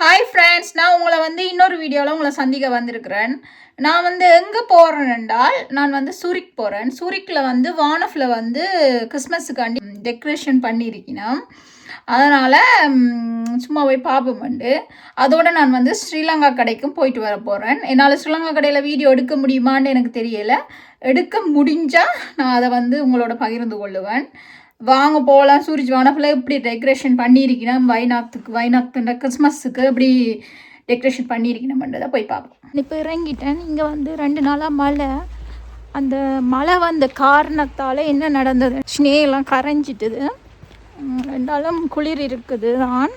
Hi friends நான் உங்களை வந்து இன்னொரு வீடியோவில் உங்களை சந்திக்க வந்திருக்கிறேன். நான் வந்து எங்கே போகிறேன் என்றால் நான் வந்து சூரிக் போகிறேன் சூரிக்கில் வந்து வானஃபில் வந்து கிறிஸ்மஸுக்காண்டி டெக்கரேஷன் பண்ணியிருக்கணும் அதனால் சும்மா போய் பார்ப்போம் உண்டு அதோடு நான் வந்து ஸ்ரீலங்கா கடைக்கும் போயிட்டு வர போகிறேன் என்னால் ஸ்ரீலங்கா கடையில் வீடியோ எடுக்க முடியுமான்னு எனக்கு தெரியலை. எடுக்க முடிஞ்சால் நான் அதை வந்து உங்களோட பகிர்ந்து கொள்ளுவேன். வாங்க போகலாம் சூரிஜ் வானஃபுல்லாக இப்படி டெக்கரேஷன் பண்ணியிருக்கணும் வைநாத்துக்கு வைநாத்துன்ற கிறிஸ்மஸுக்கு இப்படி டெக்கரேஷன் பண்ணியிருக்கணும்ன்றதை போய் பார்ப்போம். இப்போ இறங்கிட்டேன். இங்கே வந்து ரெண்டு நாளாக மழை. அந்த மழை வந்த காரணத்தால் என்ன நடந்தது? ஸ்னேலாம் கரைஞ்சிட்டுது. ரெண்டாலும் குளிர் இருக்குது தான்.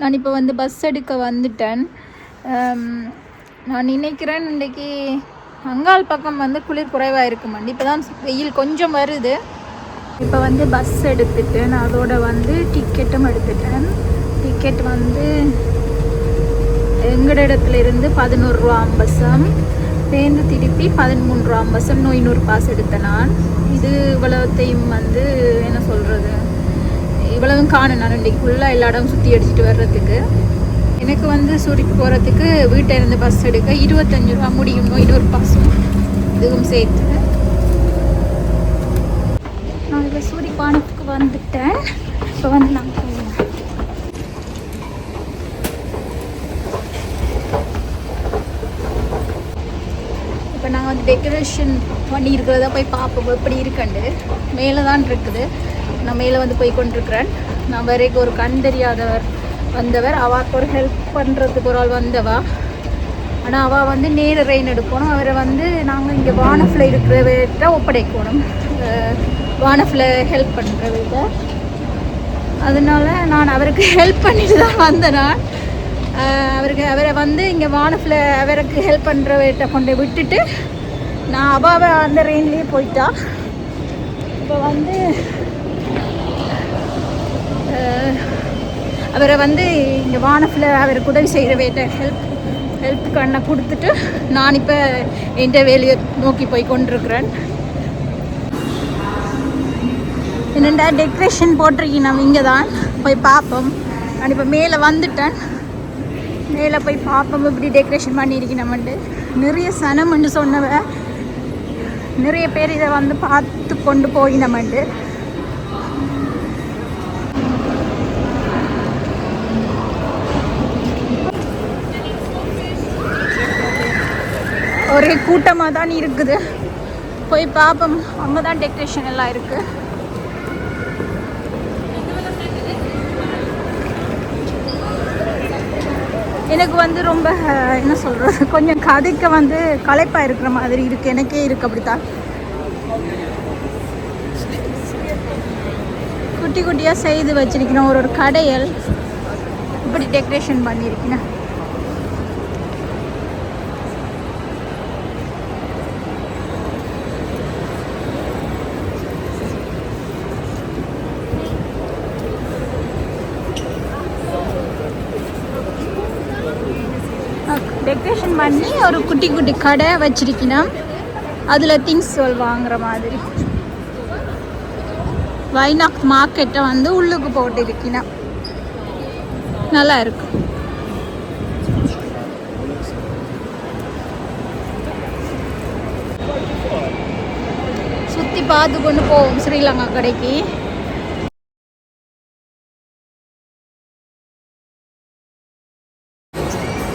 நான் இப்போ வந்து பஸ் எடுக்க வந்துட்டேன். நான் நினைக்கிறேன் இன்றைக்கி அங்காள் பக்கம் வந்து குளிர் குறைவாக இருக்குமாண்டி. இப்போ தான் வெயில் கொஞ்சம் வருது. இப்போ வந்து பஸ் எடுத்துட்டேன் நான் அதோட வந்து டிக்கெட்டும் எடுத்துட்டேன். டிக்கெட் வந்து எங்கட இடத்துல இருந்து பதினோரு ரூபா அம்பசம். சேர்ந்து திருப்பி பதிமூணு ரூபா அம்பசம் நூறு பாஸ் எடுத்தேன் நான். இது இவ்வளவுத்தையும் வந்து என்ன சொல்கிறது இவ்வளவும் காணும் நான் இன்றைக்கு ஃபுல்லாக எல்லா இடமும் சுற்றி அடிச்சுட்டு வர்றதுக்கு. எனக்கு வந்து சூரிக்கு போகிறதுக்கு வீட்டில் இருந்து பஸ் எடுக்க இருபத்தஞ்சு ரூபா முடியும் நோய்நூறு பாஸும் இதுவும் சேர்த்து இப்போ சூரிப்பானத்துக்கு வந்துட்டேன். இப்போ வந்து நான் போவோம் இப்போ நாங்கள் வந்து டெக்கரேஷன் பண்ணியிருக்கிறத போய் பார்ப்போம். எப்படி இருக்கண்டு மேலே தான் இருக்குது. நான் மேலே வந்து போய் கொண்டிருக்கிறேன். நான் வரைக்கும் ஒரு கண் தெரியாதவர் வந்தவர். அவாக்கு ஒரு ஹெல்ப் பண்ணுறதுக்கு ஒரு ஆள் வந்தவா. ஆனால் அவள் வந்து நேர ரெயின் எடுக்கணும். அவரை வந்து நாங்கள் இங்கே வானஃபில் இருக்கிறவர்கிட்ட ஒப்படைக்கணும். வானஃபில் ஹெல்ப் பண்ணுறவங்க அதனால நான் அவருக்கு ஹெல்ப் பண்ணிட்டு தான் வந்தேன். நான் அவருக்கு அவரை வந்து இங்கே வானஃபில் அவருக்கு ஹெல்ப் பண்ணுறவர்கிட்ட கொண்டு விட்டுட்டு நான் அவாவை அந்த ரெயின்லேயே போயிட்டா. இப்போ வந்து அவரை வந்து இங்கே வானஃபில் அவருக்கு உதவி செய்கிறவர்கிட்ட ஹெல்ப் ஹெல்ப் கண்ணை கொடுத்துட்டு நான் இப்போ எந்த வேலையை நோக்கி போய் கொண்டிருக்கிறேன். என்னென்ன டெக்கரேஷன் போட்டிருக்கீங்க? நம்ம இங்கே தான் போய் பார்ப்போம். நான் இப்போ மேலே வந்துட்டேன். மேலே போய் பார்ப்போம். இப்படி டெக்கரேஷன் பண்ணியிருக்கணும்ட்டு நிறைய சனம்னு சொன்னவ. நிறைய பேர் இதை வந்து பார்த்து கொண்டு போயினமண்டு ஒரே கூட்டமாக தான் இருக்குது. போய் பார்ப்போம். அங்கே தான் டெக்கரேஷன் எல்லாம் இருக்குது எனக்கு வந்து ரொம்ப என்ன சொல்கிறது கொஞ்சம் கதைக்க வந்து களைப்பாக இருக்கிற மாதிரி இருக்குது எனக்கே இருக்குது அப்படித்தான். குட்டி குட்டியாக செய்து வச்சிருக்கணும் ஒரு ஒரு கடையல். இப்படி டெக்கரேஷன் பண்ணியிருக்கேன் டெக்கரேஷன் பண்ணி ஒரு குட்டி குட்டி கடை வச்சிருக்கணும். அதில் திங்ஸ் வாங்குற மாதிரி. வைநாக் மார்க்கெட்டை வந்து உள்ளுக்கு போட்டு இருக்கணும் நல்லா இருக்கும். சுற்றி பார்த்து கொண்டு போவோம் ஸ்ரீலங்கா கடைக்கு.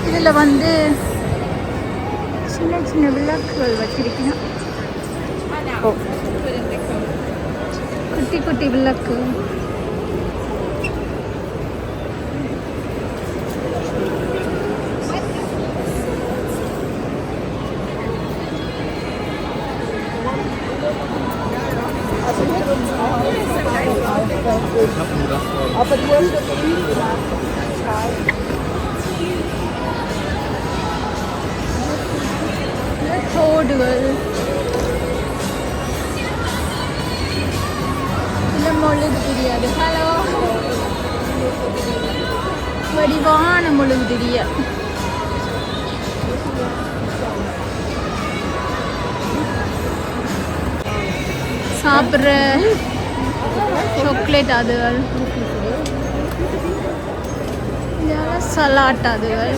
இதில் வந்து சின்ன சின்ன விளக்குகள் வச்சிருக்கணும் ஓ வடிவான தெரிய சாப்பிட்ற சாக்லேட் அதுகள் சலாட் அதுகள்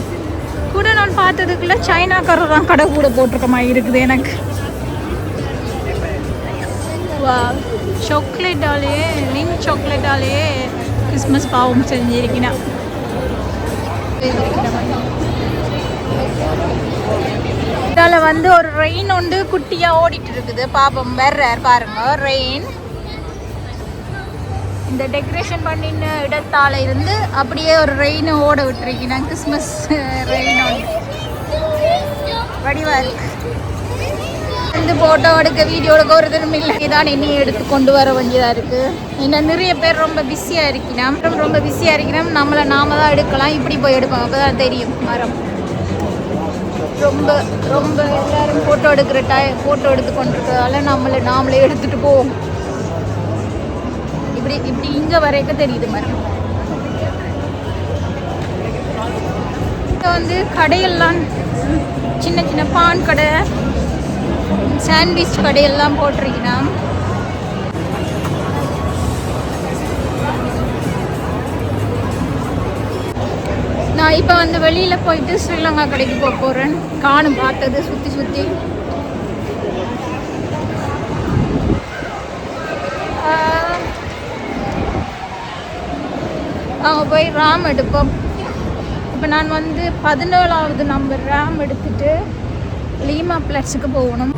கூட நான் பார்த்ததுக்குள்ள சைனாக்காரர் தான் கடை கூட போட்டிருக்க மாதிரி இருக்குது எனக்கு. வா சாக்லேட்டாலே மின் சாக்லேட்டாலே கிறிஸ்மஸ் பாவம் செஞ்சிருக்கிறேன் இதால வந்து ஒரு ரெயின் உண்டு குட்டியா ஓடிட்டு இருக்குது பாப்பம் வேற பாருங்க. ரெயின் இந்த டெக்கரேஷன் பண்ணின இடத்தால இருந்து அப்படியே ஒரு ரெயின் ஓட விட்டுருக்கீங்க. கிறிஸ்மஸ் ரெயின் வடிவா இருக்கு வந்து ஃபோட்டோ எடுக்க வீடியோ எடுக்க ஒரு தினம் இல்லை. தான் என்னையும் எடுத்து கொண்டு வர வேண்டியதாக இருக்குது இன்னும் நிறைய பேர் ரொம்ப பிஸியாக இருக்கிறோம் ரொம்ப பிஸியாக இருக்கிறோம் நம்மளை நாம தான் எடுக்கலாம். இப்படி போய் எடுப்போம். அப்போ தான் தெரியும். மரம். ரொம்ப ரொம்ப எல்லாரும் ஃபோட்டோ எடுக்கிற டை ஃபோட்டோ எடுத்து கொண்டிருக்கிறதால நம்மளை நாமளே எடுத்துகிட்டு போவோம். இப்படி இப்படி இங்கே வரைக்கும் தெரியுது மரம். வந்து கடையெல்லாம் சின்ன சின்ன பான் கடை. சாண்ட்விச் கடையெல்லாம் போட்டிருக்கிறான். நான் இப்போ வந்து வெளியில் போயிட்டு ஸ்ரீலங்கா கடைக்கு போக போகிறேன் காணும் பார்த்தது சுற்றி சுற்றி அவங்க போய் ராம் எடுப்போம். இப்போ நான் வந்து பதினேழாவது நம்பர் ரேம் எடுத்துட்டு லீமா பிளட்ஸுக்கு போகணும்.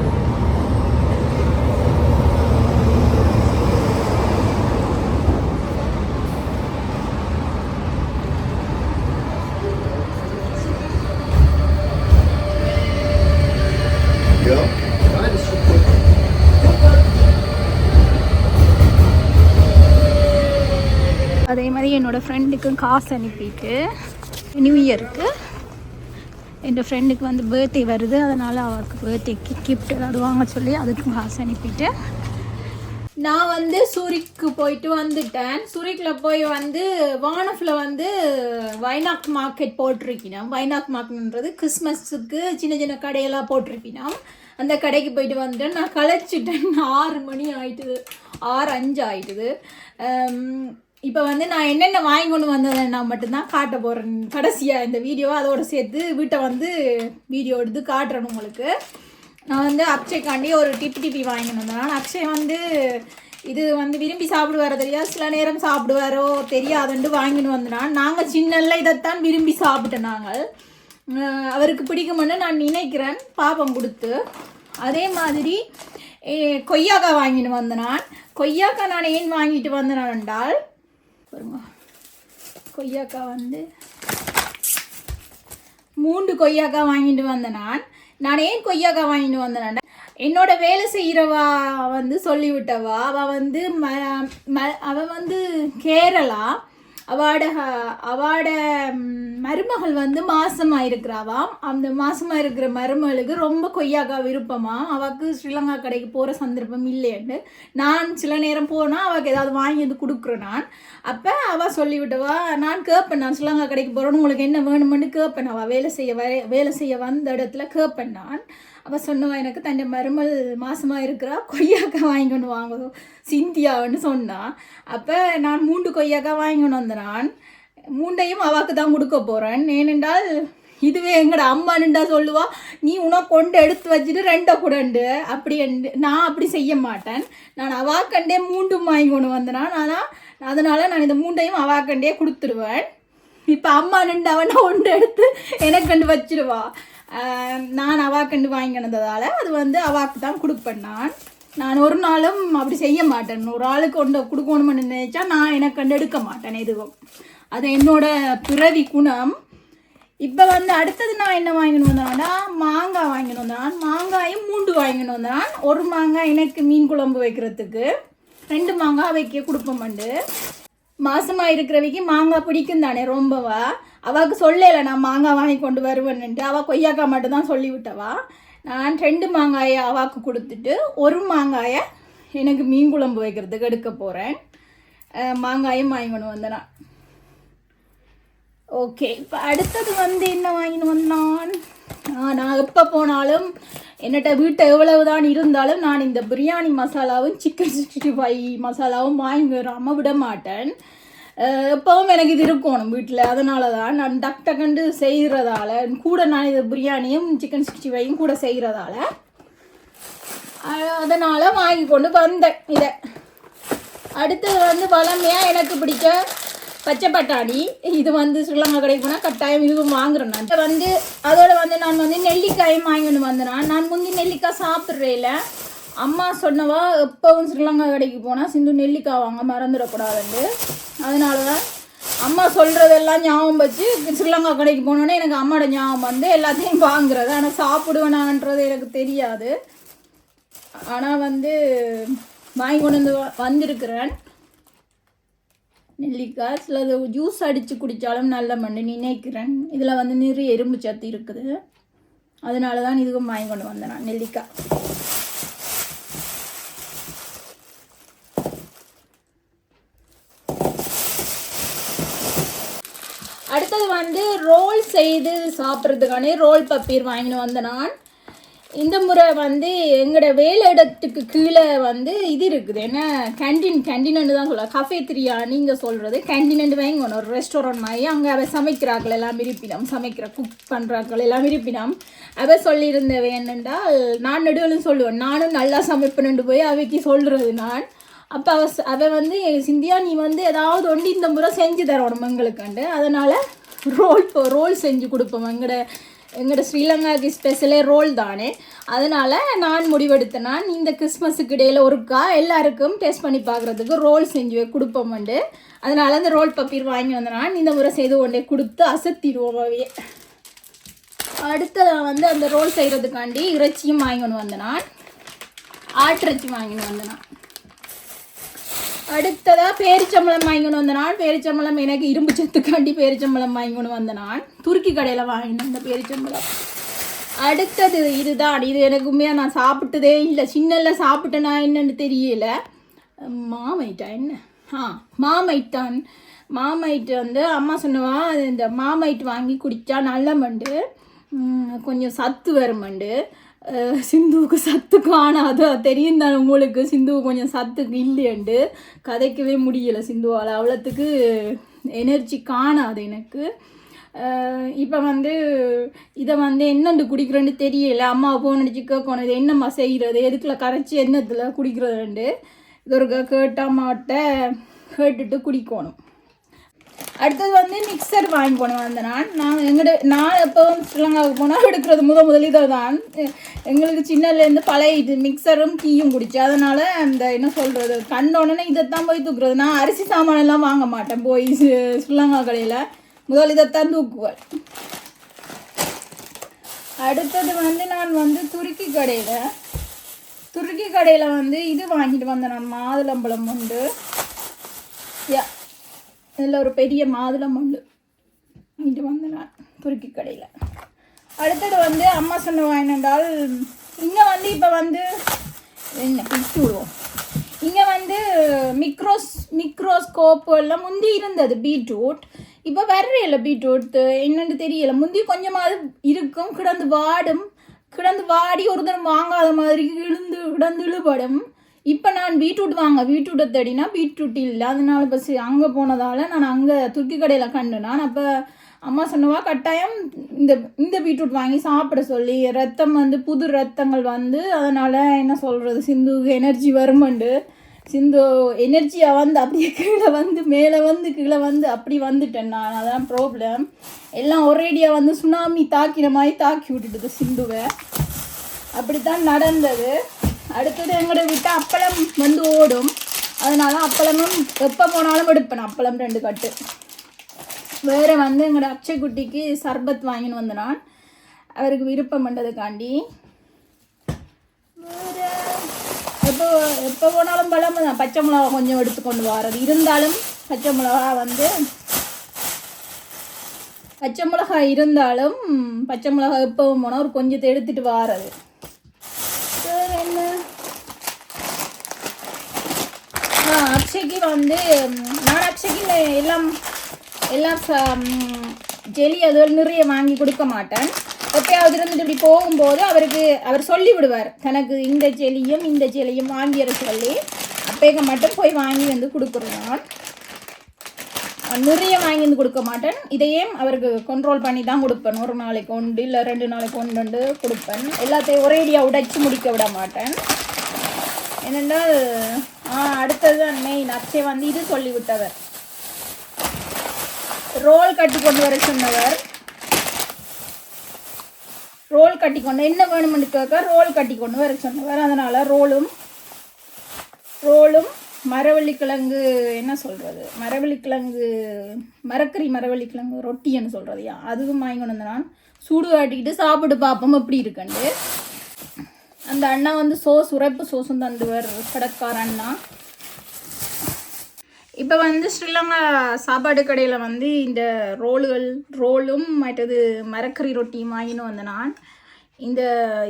அதே மாதிரி என்னோடய ஃப்ரெண்டுக்கும் காசு அனுப்பிட்டு நியூ இயருக்கு என் ஃப்ரெண்டுக்கு வந்து பர்த்டே வருது. அதனால் அவளுக்கு பர்த்டேக்கு கிஃப்ட் ஏதாவது வாங்க சொல்லி அதுக்கும் காசு அனுப்பிட்டு நான் வந்து சூரிக்கு போயிட்டு வந்துட்டேன். சூரிக்கில் போய் வந்து வானஃபில் வந்து வைனாக் மார்க்கெட் போட்டிருக்கினோம். வைனாக் மார்க்கெட்ன்றது கிறிஸ்மஸுக்கு சின்ன சின்ன கடையெல்லாம் போட்டிருப்பினோம் அந்த கடைக்கு போயிட்டு வந்துட்டேன். நான் களைச்சிட்டேன் ஆறு மணி ஆயிட்டுது. ஆறு அஞ்சு ஆயிட்டுது. இப்போ வந்து நான் என்னென்ன வாங்கி கொண்டு வந்ததுன்னா மட்டும்தான் காட்ட போகிறேன் கடைசியாக இந்த வீடியோவை அதோடு சேர்த்து வீட்டை வந்து வீடியோ எடுத்து காட்டுறேன் உங்களுக்கு. நான் வந்து அக்ஷய்க்காண்டி ஒரு டிப்பி டிப்பி வாங்கிட்டு வந்தேன். அக்ஷய் வந்து இது வந்து விரும்பி சாப்பிடுவாரோ தெரியாது சில நேரம் சாப்பிடுவாரோ தெரியாதுன்ட்டு வாங்கின்னு வந்தான். நாங்கள் சின்னல்ல இதைத்தான் விரும்பி சாப்பிட்டோம் நாங்கள். அவருக்கு பிடிக்கும்னு நான் நினைக்கிறேன். பாப்பம் கொடுத்து. அதே மாதிரி கொய்யாக்காய் வாங்கிட்டு வந்தனான் கொய்யாக்காய் நான் ஏன் வாங்கிட்டு வந்தனான் என்றால் பாருங்க. கொய்யாக்காய் வந்து மூன்று கொய்யாக்காய் வாங்கிட்டு வந்தேன் நான். நான் ஏன் கொய்யாக்காய் வாங்கிட்டு வந்தேன் என்னோட வேலை செய்கிறவா வந்து சொல்லிவிட்டவா. அவள் வந்து ம ம அவள் வந்து கேரளா. அவாட அவாட மருமகள் வந்து மாசமாக இருக்கிறாவாம் அந்த மாசமாக இருக்கிற மருமகளுக்கு ரொம்ப கொய்யாக்கா விருப்பமாம் அவக்கு ஸ்ரீலங்கா கடைக்கு போகிற சந்தர்ப்பம் இல்லைன்னு நான் சில நேரம் போனால் அவளுக்கு ஏதாவது வாங்கி வந்து கொடுக்குறேன் நான். அப்போ அவள் சொல்லிவிட்டவா நான் கேட்பேன் நான் ஸ்ரீலங்கா கடைக்கு போகிறேன்னு உங்களுக்கு என்ன வேணுமென்னு கேட்பேன் அவள் வேலை செய்ய வர வேலை செய்ய வந்த இடத்துல கேட்பேன் நான். அவள் சொன்னவா எனக்கு தன் மருமல் மாசமாக இருக்கிறா கொய்யாக்கா வாங்கிக்கொண்டு வாங்க சிந்தியான்னு சொன்னான் அப்போ நான் மூன்று கொய்யாக்கா வாங்கிக்கொண்டு வந்தேன். நான் மூண்டையும் அவாக்கு தான் கொடுக்க போகிறேன் ஏனென்றால் இதுவே எங்கட நின்றா சொல்லுவா நீ உனக்கு கொண்டு எடுத்து வச்சுட்டு ரெண்டை குடண்டு. அப்படி நான் அப்படி செய்ய மாட்டேன். நான் அவாக்கண்டே மூண்டும் வாங்கி கொண்டு வந்தேனான். ஆனால் அதனால் நான் இந்த மூண்டையும் அவாக்கண்டே கொடுத்துருவேன். இப்போ அம்மா நின்றாவன்னா ஒன்று எடுத்து எனக்கு கண்டு வச்சிருவா நான் அவாக்கண்டு வாங்கினதால அது வந்து அவாக்கு தான் கொடுப்பேன் நான். நான் ஒரு நாளும் அப்படி செய்ய மாட்டேன். ஒரு ஆளுக்கு கொண்டு கொடுக்கணும்னு நினைச்சா நான் எனக்கு கண்டு எடுக்க மாட்டேன் எதுவும். அது என்னோட பிறவி குணம். இப்போ வந்து அடுத்தது நான் என்ன வாங்கிட்டு வந்தேன்னா மாங்காய் வாங்கிட்டு வந்தான். மாங்காயும் மூண்டு வாங்கிட்டு வந்தான். ஒரு மாங்காய் எனக்கு மீன் குழம்பு வைக்கிறதுக்கு. ரெண்டு மாங்காய் வைக்க கொடுப்போம்ண்டு மாசமாக இருக்கிறவைக்கு மாங்காய் பிடிக்கும் தானே ரொம்பவா? அவளுக்கு சொல்லலை நான் மாங்காய் வாங்கி கொண்டு வருவேன்னுட்டு. அவள் கொய்யாக்காய் மட்டும் தான் சொல்லி விட்டவா நான் ரெண்டு மாங்காயை அவாக்கு கொடுத்துட்டு ஒரு மாங்காயை எனக்கு மீன் குழம்பு வைக்கிறதுக்கு எடுக்க போகிறேன் மாங்காயும் வாங்கிக்கணும் கொண்டு வந்தேன் நான் ஓகே இப்போ அடுத்தது வந்து என்ன வாங்கின்னு வந்தான்? நான் எப்போ போனாலும் என்னட்ட வீட்டை எவ்வளவு தான் இருந்தாலும் நான் இந்த பிரியாணி மசாலாவும் சிக்கன் சிக்ஸ்டி ஃபைவ் மசாலாவும் வாங்கி வராமல் விட மாட்டேன். எப்பவும் எனக்கு இது இருக்கணும் வீட்டில் அதனால தான் நான் டக் டக்குண்டு செய்கிறதால கூட நான் இது பிரியாணியும் சிக்கன் சிக்ஸ்டி ஃபைவும் கூட செய்கிறதால அதனால் வாங்கி கொண்டு வந்தேன் இதை. அடுத்தது வந்து வளமையாக எனக்கு பிடிச்ச பச்சை பட்டாணி. இது வந்து ஸ்ரீலங்கா கடைக்கு போனால் கட்டாயம் இதுவும் வாங்குறேன் நான். வந்து அதோட வந்து நான் வந்து நெல்லிக்காயும் வாங்கிட்டு வந்தேன் நான். முந்தி நெல்லிக்காய் சாப்பிட்றேல அம்மா சொன்னவா எப்பவும் ஸ்ரீலங்கா கடைக்கு போனால் சிந்து நெல்லிக்காய் வாங்க மறந்துடக்கூடாதுண்டு அதனால தான் அம்மா சொல்கிறதெல்லாம் ஞாபகம் வச்சு ஸ்ரீலங்கா கடைக்கு போனோன்னே எனக்கு அம்மாவோட ஞாபகம் வந்து எல்லாத்தையும் வாங்குறது. ஆனால் சாப்பிடுவேனான்றது எனக்கு தெரியாது. ஆனால் வந்து வாங்கி கொண்டு வந்து வந்திருக்கிறேன். நெல்லிக்காய் சிலது ஜூஸ் அடித்து குடித்தாலும் நல்ல மண்ணு நினைக்கிறேன். இதில் வந்து நிறைய எறும்பு சத்து இருக்குது. அதனால தான் இதுவும் வாங்கி கொண்டு வந்தேன் நான் நெல்லிக்காய் அடுத்தது வந்து ரோல் செய்து சாப்பிட்றதுக்கானே ரோல் பப்பீர் வாங்கின்னு வந்தேன் நான். இந்த முறை வந்து எங்களோட வேலை இடத்துக்கு கீழே வந்து இது இருக்குது. என்ன? கேன்டீன் கேண்டீன்னு தான் சொல்ல கஃபே திரியா நீங்கள் சொல்கிறது கேண்டீன் வாங்கணும் ஒரு ரெஸ்டாரண்ட் மாதிரி. அங்கே அவள் சமைக்கிறாக்கள் எல்லாம் இருப்பினம் சமைக்கிற குக் பண்ணுறாக்கள் எல்லாம் இருப்பினம் அவள் சொல்லியிருந்தவ என்னென்றால் நான் நடுவிலும் சொல்லுவேன். நானும் நல்லா சமைப்பேன்னு போய் அவைக்கு சொல்கிறது நான். அப்போ அவ அவள் அவ வந்து சிந்தியா நீ வந்து ஏதாவது ஒன்று இந்த முறை செஞ்சு தரணும் எங்களுக்குண்டு. அதனால் ரோல் ரோல் செஞ்சு கொடுப்போம். எங்களோட எங்களோட ஸ்ரீலங்காக்கு ஸ்பெஷலே ரோல் தானே. அதனால் நான் முடிவெடுத்தேன். நான் இந்த கிறிஸ்மஸுக்கு இடையில் ஒருக்கா எல்லாருக்கும் டேஸ்ட் பண்ணி பார்க்குறதுக்கு ரோல் செஞ்சு கொடுப்போம்ண்டு அதனால் அந்த ரோல் பப்பீர் வாங்கி வந்தேன். நான் இந்த முறை செய்து கொண்டே கொடுத்து அசத்திடுவோம் அவையே. அடுத்ததாக வந்து அந்த ரோல் செய்கிறதுக்காண்டி இறைச்சியும் வாங்கின்னு வந்தேன் நான். ஆட்டிறைச்சி வாங்கின்னு வந்தேன் நான். அடுத்ததா பேரிச்சம்பளம் வாங்கிட்டு வந்த நான் பேரிச்சம்பளம் எனக்கு இரும்பு சத்துக்காண்டி பேரிச்சம்பளம் வாங்கிட்டு வந்த நான் துருக்கி கடையில் வாங்கினேன் அந்த பேரிச்சம்பளம் அடுத்தது இதுதான். இது எனக்கு உண்மையாக நான் சாப்பிட்டதே இல்லை. சின்னல சாப்பிட்டேனா என்னன்னு தெரியல. மாமைட்டா என்ன? ஆ மாமைட்டான். மாமைட்டு வந்து அம்மா சொன்னவா அது இந்த மாமைட் வாங்கி குடித்தா நல்ல மண்டு. கொஞ்சம் சத்து வரும் மண்டு. சிந்துவுக்கு சத்து காணாது தெரியும் தானே உங்களுக்கு? சிந்துவு கொஞ்சம் சத்துக்கு இல்லையண்டு. கதைக்கவே முடியலை சிந்துவால். அவ்வளோத்துக்கு எனர்ஜி காணாது எனக்கு. இப்போ வந்து இதை வந்து என்னண்டு குடிக்கிறேன்னு தெரியல. அம்மா ஃபோன் அடிச்சு கேட்கணும். இது என்னம்மா செய்கிறது எதுக்குள்ள கரைச்சி என்னத்தில் குடிக்கிறதுண்டு? இது ஒரு கேட்ட மாட்ட. கேட்டுட்டு குடிக்கணும். அடுத்தது வந்து மிக்சர் வாங்கி போனேன் வந்த நான் நான் எங்கள்கிட்ட நான் எப்போவும் ஸ்ரீலங்காவுக்கு போனால் எடுக்கிறது முத முதல் இதை தான் எங்களுக்கு சின்னதுலேருந்து பழைய இது மிக்சரும் டீயும் குடிச்சு. அதனால் அந்த என்ன சொல்கிறது கண்டோடனே இதைத்தான் போய் தூக்குறது. நான் அரிசி சாமானெல்லாம் வாங்க மாட்டேன். போய் ஸ்ரீலங்கா கடையில். முதல் இதைத்தான் தூக்குவேன். அடுத்தது வந்து நான் வந்து துருக்கி கடையில் துருக்கி கடையில் வந்து இது வாங்கிட்டு வந்தேன் நான். மாதுளம்பழம் உண்டு. யா இதில் ஒரு பெரிய மாதுளம் உண்டு வாங்கிட்டு வந்து நான் துருக்கி கடையில். அடுத்தது வந்து அம்மா சொன்ன வாங்கினால் இங்கே வந்து இப்போ வந்து என்ன பிடிச்சி விடுவோம். இங்கே வந்து மிக்ரோஸ் மிக்ரோஸ்கோப்பு எல்லாம் முந்தி இருந்தது பீட்ரூட் இப்போ வர்றையில பீட்ரூட் என்னென்னு தெரியல. முந்தி கொஞ்சமாவது இருக்கும் கிடந்து வாடும். கிடந்து வாடி ஒரு தரம் வாங்காத மாதிரி இழுந்து கிடந்து இழுபடும். இப்போ நான் பீட்ரூட் வாங்க பீட்ரூட்டை தேடினா பீட்ரூட் இல்லை. அதனால பஸ் அங்கே போனதால் நான் அங்கே துருக்கி கடையில் கண்டு நான் அப்போ அம்மா சொன்னவா கட்டாயம் இந்த இந்த பீட்ரூட் வாங்கி சாப்பிட சொல்லி ரத்தம் வந்து புது ரத்தங்கள் வந்து அதனால் என்ன சொல்கிறது சிந்துவுக்கு எனர்ஜி வருமண்டு. சிந்து எனர்ஜியாக வந்து அப்படியே கீழே வந்து மேலே வந்து கீழே வந்து அப்படி வந்துட்டேன் நான். அதான் ப்ராப்ளம் எல்லாம் ஒரேடியாக வந்து சுனாமி தாக்கின மாதிரி தாக்கி விட்டுட்டுது சிந்துவை. அப்படித்தான் நடந்தது. அடுத்தது எங்கட விட்டு அப்பளம் வந்து ஓடும். அதனால அப்பளமும் எப்போ போனாலும் எடுப்பேன். அப்பளம் ரெண்டு கட்டு. வேறு வந்து எங்களோட அச்சைக்குட்டிக்கு குட்டிக்கு சர்பத் வாங்கின்னு வந்த நான். அவருக்கு விருப்பம் பண்ணதுக்காண்டி வேறு எப்போ எப்போ போனாலும் பழம் தான். பச்சை மிளகா கொஞ்சம் எடுத்து கொண்டு வரது. இருந்தாலும் பச்சை மிளகா வந்து பச்சை மிளகா இருந்தாலும் பச்சை மிளகா எப்போ போனால் ஒரு கொஞ்சத்தை எடுத்துகிட்டு வாரது வேற என்ன ஆ அக்ஷய்க்கு வந்து நான் அக்ஷய்க்கு எல்லாம் எல்லாம் ஜெலி அதுகள் நிறைய வாங்கி கொடுக்க மாட்டேன். எப்பயாவது இருந்துட்டு இப்படி போகும்போது அவருக்கு அவர் சொல்லி விடுவார். தனக்கு இந்த ஜெலியும் இந்த ஜெலியும் வாங்கி சொல்லி அப்பேக்க மட்டும் போய் வாங்கி வந்து கொடுக்குறோம் நான் நிறைய வாங்கி வந்து கொடுக்க மாட்டேன். இதையே அவருக்கு கண்ட்ரோல் பண்ணி தான் கொடுப்பேன். ஒரு நாளைக்கு ஒன்று இல்லை ரெண்டு நாளைக்கு ஒன்று ரெண்டு கொடுப்பேன். எல்லாத்தையும் ஒரேடியாக உடைச்சி முடிக்க விட மாட்டேன். என்னென்னா ஆ அடுத்ததுதான் மெயின் அத்தை வந்து இது சொல்லிவிட்டவர். ரோல் கட்டி கொண்டு வர சொன்னவர். ரோல் கட்டி கொண்டு என்ன வேணும்னு கேட்க ரோல் கட்டி கொண்டு வர சொன்னவர். அதனால் ரோலும் ரோலும் மரவள்ளிக்கிழங்கு என்ன சொல்கிறது மரவள்ளிக்கிழங்கு மரக்கறி மரவள்ளிக்கிழங்கு ரொட்டின்னு சொல்கிறதையா அதுவும் வாங்கி கொண்டு வந்து நான். சூடு காட்டிக்கிட்டு சாப்பிட்டு பார்ப்போம் எப்படி இருக்குன்ட்டு. அந்த அண்ணா வந்து சோஸ் உரைப்பு சோஸும் தந்துவர் கடைக்கார அண்ணா. இப்போ வந்து ஸ்ரீலங்கா சாப்பாடு கடையில் வந்து இந்த ரோலுகள் ரோலும் மற்றது மரக்கறி ரொட்டியும் வாங்கின்னு வந்தேன் நான். இந்த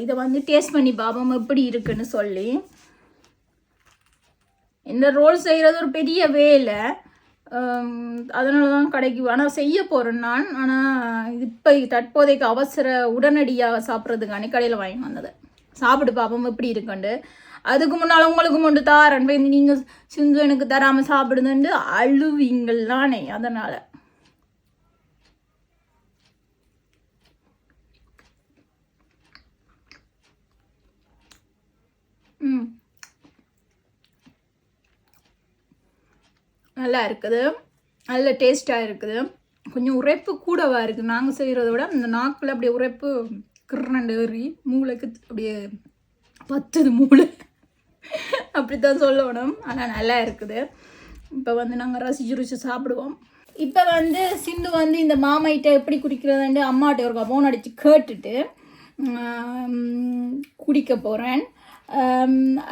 இதை வந்து டேஸ்ட் பண்ணி பாபம் எப்படி இருக்குன்னு சொல்லி. இந்த ரோல் செய்கிறது ஒரு பெரிய வேலை. அதனால தான் கடைக்கு ஆனால் செய்ய போகிறேன் நான். ஆனால் இப்போ தற்போதைக்கு அவசர உடனடியாக சாப்பிட்றதுக்கான கடையில் வாங்கி வந்தது. சாப்பிடு பார்ப்போம் எப்படி இருக்குண்டு அதுக்கு முன்னால் உங்களுக்கு கொண்டு தாரன் போய் நீங்கள் சிந்து எனக்கு தராமல் சாப்பிடுதுன்ட்டு அழுவீங்களானே அதனால். நல்லா இருக்குது. நல்ல டேஸ்ட்டாக இருக்குது. கொஞ்சம் உரைப்பு கூடவா இருக்குது. நாங்கள் செய்கிறத விட இந்த நாக்கில் அப்படியே உரைப்பு கிருணண்டு ஏறி மூளைக்கு அப்படியே பத்துது மூளை. அப்படி தான் சொல்லணும். ஆனால் நல்லா இருக்குது. இப்போ வந்து நாங்கள் ரசிச்சு ருசி சாப்பிடுவோம். இப்போ வந்து சிந்து வந்து இந்த மாமாயிட்ட எப்படி குடிக்கிறதுன்ட்டு அம்மாட்ட ஒரு ஃபோன் அடித்து கேட்டுட்டு குடிக்க போகிறேன்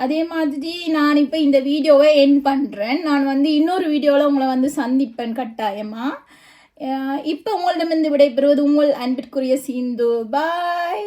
அதே மாதிரி நான் இப்போ இந்த வீடியோவை என் பண்ணுறேன் நான் வந்து இன்னொரு வீடியோவில் உங்களை வந்து சந்திப்பேன் கட்டாயமாக இப்போ உங்களிடமிருந்து விடைபெறுவது உங்கள் அன்பிற்குரிய சீந்து. பாய்